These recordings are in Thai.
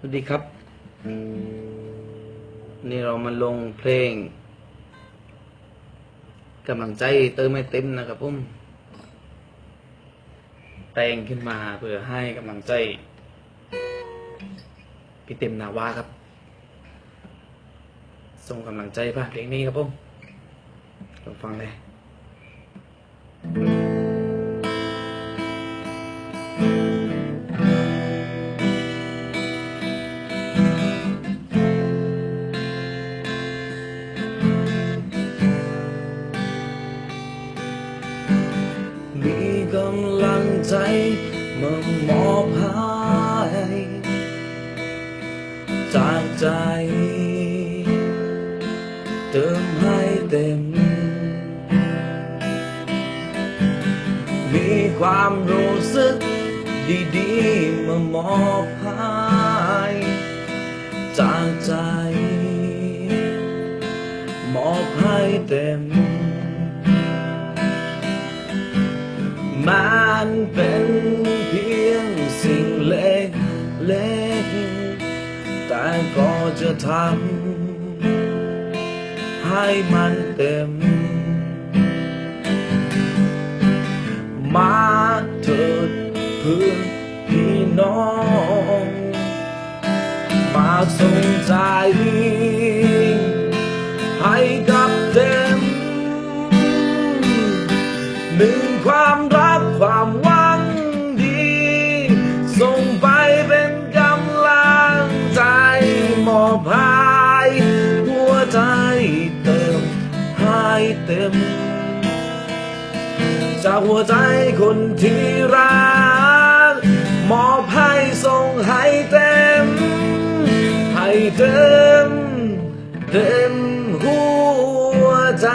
สวัสดีครับ นี่เรามาลงเพลงกำลังใจเติมไม่เต็มนะครับผมแต่งขึ้นมาเพื่อให้กำลังใจ พี่เต็มนาวาครับ ส่งกำลังใจผ่านเพลงนี้ครับผมลองฟังเลย กำลังใจมามอบให้จากใจ เติมให้เต็ม มีความรู้สึกดีๆ มามอบให้จากใจ มอบให้เต็ม มันเป็นเพียงสิ่งเล็กเล็กๆแต่ก็จะทำให้มันเต็ม มาเถิดเพื่อนพี่น้อง มาส่งใจให้กับเต็มหนึ่ง เต็ม จากหัวใจคนที่รัก มอบให้ส่งให้เต็ม ให้เต็ม เต็มหัวใจ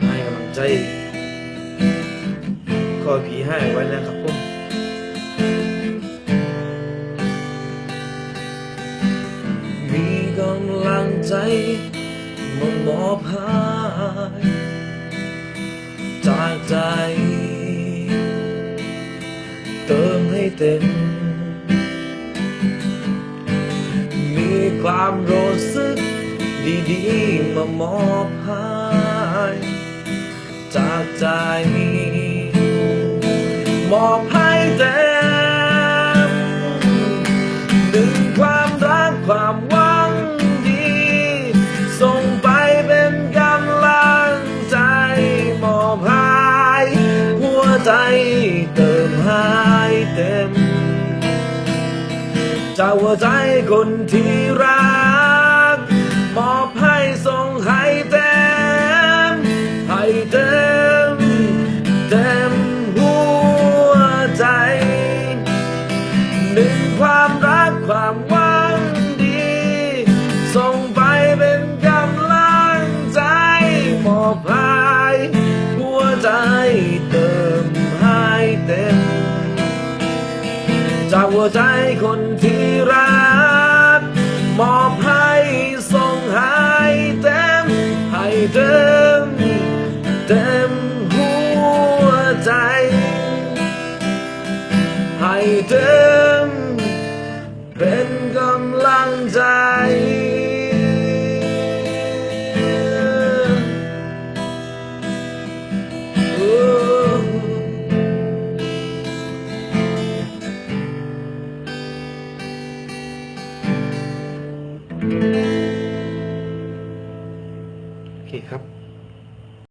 ให้กำลังใจ ก็ผีให้ไว้นะครับผม ใจมามอบให้จากใจ เติมให้เต็ม มีความรู้สึกดีๆ มามอบให้จากใจ มอบให้ เติมให้เต็มจากหัวใจคนที่รัก จากหัวใจคนที่รัก มอบให้ส่งให้เต็ม ให้เต็ม เต็มหัวใจ ให้เต็ม เป็นกำลังใจ